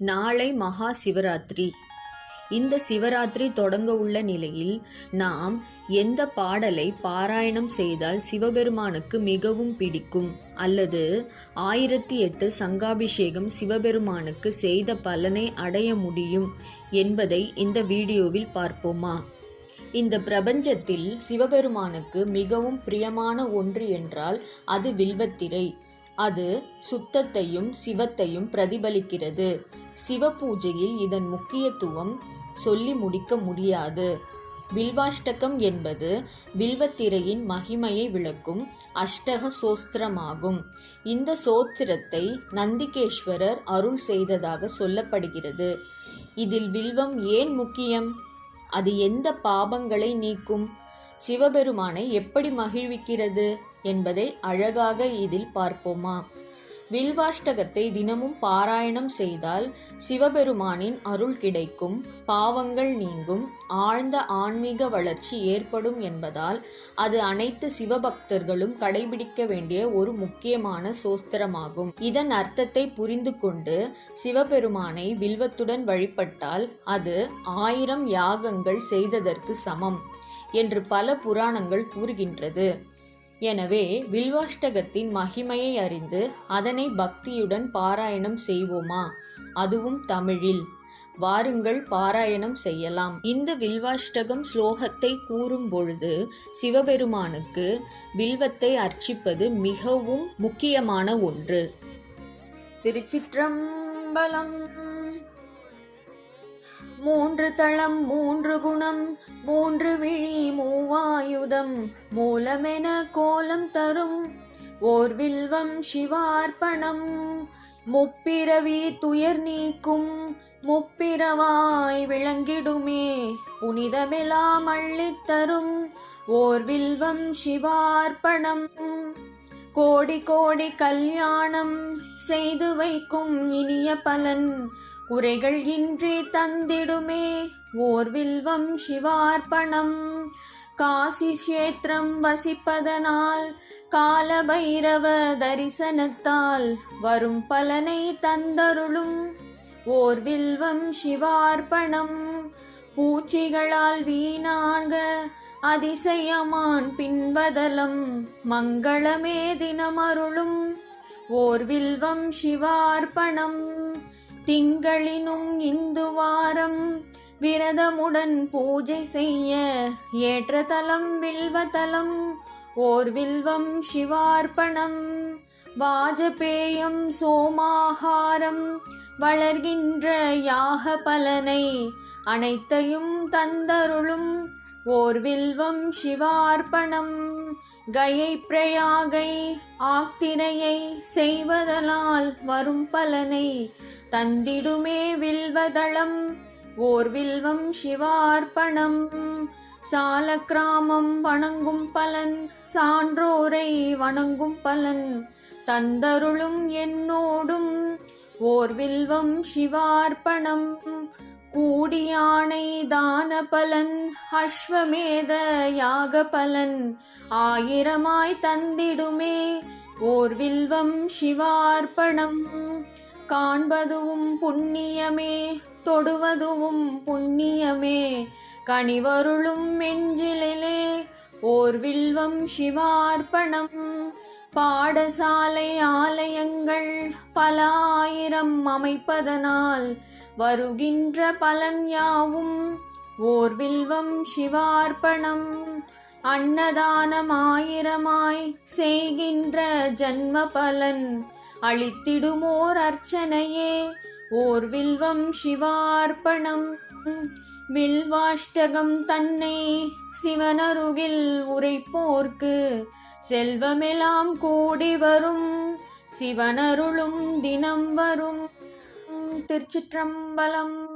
நாளை மகா சிவராத்திரி. இந்த சிவராத்திரி தொடங்க உள்ள நிலையில் நாம் எந்த பாடலை பாராயணம் செய்தால் சிவபெருமானுக்கு மிகவும் பிடிக்கும்? அல்லது ஆயிரத்தி எட்டு சங்காபிஷேகம் சிவபெருமானுக்கு செய்த பலனை அடைய முடியும் என்பதை இந்த வீடியோவில் பார்ப்போமா? இந்த பிரபஞ்சத்தில் சிவபெருமானுக்கு மிகவும் பிரியமான ஒன்று என்றால் அது வில்வத்திரை. அது சுத்தத்தையும் சிவத்தையும் பிரதிபலிக்கிறது. சிவ பூஜையில் இதன் முக்கியத்துவம் சொல்லி முடிக்க முடியாது. வில்வாஷ்டகம் என்பது வில்வத்திரையின் மகிமையை விளக்கும் அஷ்டக சோஸ்திரமாகும் இந்த சோத்திரத்தை நந்திகேஸ்வரர் அருள் செய்ததாக சொல்லப்படுகிறது. இதில் வில்வம் ஏன் முக்கியம்? அது எந்த பாபங்களை நீக்கும்? சிவபெருமானை எப்படி மகிழ்விக்கிறது? என்பதை அழகாக இதில் பார்ப்போமா? வில்வாஷ்டகத்தை தினமும் பாராயணம் செய்தால் சிவபெருமானின் அருள் கிடைக்கும் பாவங்கள் நீங்கும் ஆழ்ந்த ஆன்மீக வளர்ச்சி ஏற்படும் என்பதால் அது அனைத்து சிவபக்தர்களும் கடைபிடிக்க வேண்டிய ஒரு முக்கியமான சோஸ்திரமாகும். இதன் அர்த்தத்தை புரிந்து கொண்டு சிவபெருமானை வில்வத்துடன் வழிபட்டால் அது ஆயிரம் யாகங்கள் செய்ததற்கு சமம் என்று பல புராணங்கள் கூறுகின்றது. எனவே வில்வாஷ்டகத்தின் மகிமையை அறிந்து அதனை பக்தியுடன் பாராயணம் செய்வோமா? அதுவும் தமிழில். வாருங்கள் பாராயணம் செய்யலாம். இந்த வில்வாஷ்டகம் ஸ்லோகத்தை கூறும் பொழுது சிவபெருமானுக்கு வில்வத்தை அர்ச்சிப்பது மிகவும் முக்கியமான ஒன்று. திருச்சிற்றம்பலம். மூன்று தளம் மூன்று குணம் மூன்று விழி மூ மூவாயுதம் மூலமென கோலம் தரும். ஓர் வில்வம் சிவார்ப்பணம் முப்பிரவி துயர் நீக்கும். முப்பிரவாய் விளங்கிடுமே புனிதமெல்லாம் அள்ளித்தரும் ஓர் வில்வம் சிவார்ப்பணம் கோடி கோடி கல்யாணம் செய்து வைக்கும் இனிய பலன். குறைகள் இன்றி தந்திடுமே ஓர் வில்வம் சிவார்ப்பணம். காசி கஷேத்திரம் வசிப்பதனால் காலபைரவ தரிசனத்தால் வரும் பலனை தந்தருளும். ஓர் வில்வம் சிவார்ப்பணம் பூச்சிகளால் வீணாக அதிசயமான் பின்வதலம் மங்களமே தினமருளும். ஓர் வில்வம் சிவார்ப்பணம் திங்களினும் இந்து வாரம் விரதமுடன் பூஜை செய்ய ஏற்ற தலம் வில்வதலம் ஓர் வில்வம் சிவார்ப்பணம். வாஜபேயம் சோமாகாரம் வளர்கின்ற யாக பலனை அனைத்தையும் தந்தருளும் ஓர் வில்வம் சிவார்ப்பணம். கயை பிரயாகை ஆக்திரையை செய்வதனால் வரும் பலனை தந்திடுமே வில்வதளம் ஓர் வில்வம் சிவார்ப்பணம் சால கிராமம் வணங்கும் பலன் சான்றோரை வணங்கும் பலன் தந்தருளும் என்னோடும். ஓர் வில்வம் சிவார்ப்பணம் கூடியானை தான பலன் அஸ்வமேத யாக பலன் ஆயிரமாய் தந்திடுமே. ஓர் வில்வம் சிவார்ப்பணம் காண்பதுவும் புண்ணியமே தொடுவதுவும் புண்ணியமே. கனிவருளும் மெஞ்சிலே ஓர் வில்வம் சிவார்ப்பணம். பாடசாலை ஆலயங்கள் பல ஆயிரம் அமைப்பதனால் வருகின்ற பலன் யாவும். ஓர் வில்வம் சிவார்ப்பணம். அன்னதானம் ஆயிரமாய் செய்கின்ற ஜன்ம பலன். அளித்திடுமோர் அர்ச்சனையே. ஓர் வில்வம் சிவார்ப்பணம். வில்வாஷ்டகம் தன்னை சிவனருகில் உரைப்போர்க்கு. செல்வமெல்லாம் கூடி வரும். சிவனருளும் தினம் வரும். திருச்சிற்றம்பலம்